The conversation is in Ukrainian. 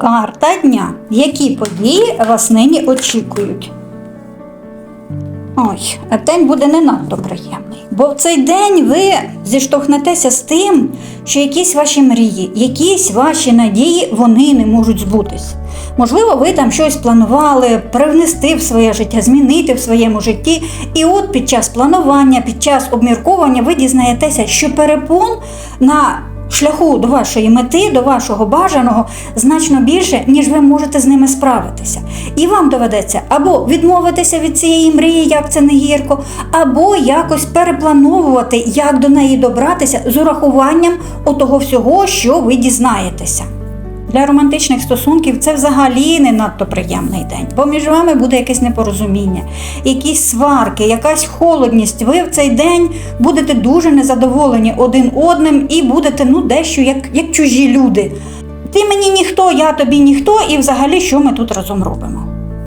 Карта дня. Які події вас нині очікують? Ой, день буде не надто приємний. Бо в цей день ви зіштовхнетеся з тим, що якісь ваші мрії, якісь ваші надії, вони не можуть збутись. Можливо, ви там щось планували привнести в своє життя, змінити в своєму житті. І от під час планування, під час обмірковування ви дізнаєтеся, що перепон на шляху до вашої мети, до вашого бажаного значно більше, ніж ви можете з ними справитися. І вам доведеться або відмовитися від цієї мрії, як це не гірко, або якось переплановувати, як до неї добратися з урахуванням отого всього, що ви дізнаєтеся. Для романтичних стосунків це взагалі не надто приємний день, бо між вами буде якесь непорозуміння, якісь сварки, якась холодність. Ви в цей день будете дуже незадоволені один одним і будете ну дещо як, як чужі люди. Ти мені ніхто, я тобі ніхто, і взагалі що ми тут разом робимо.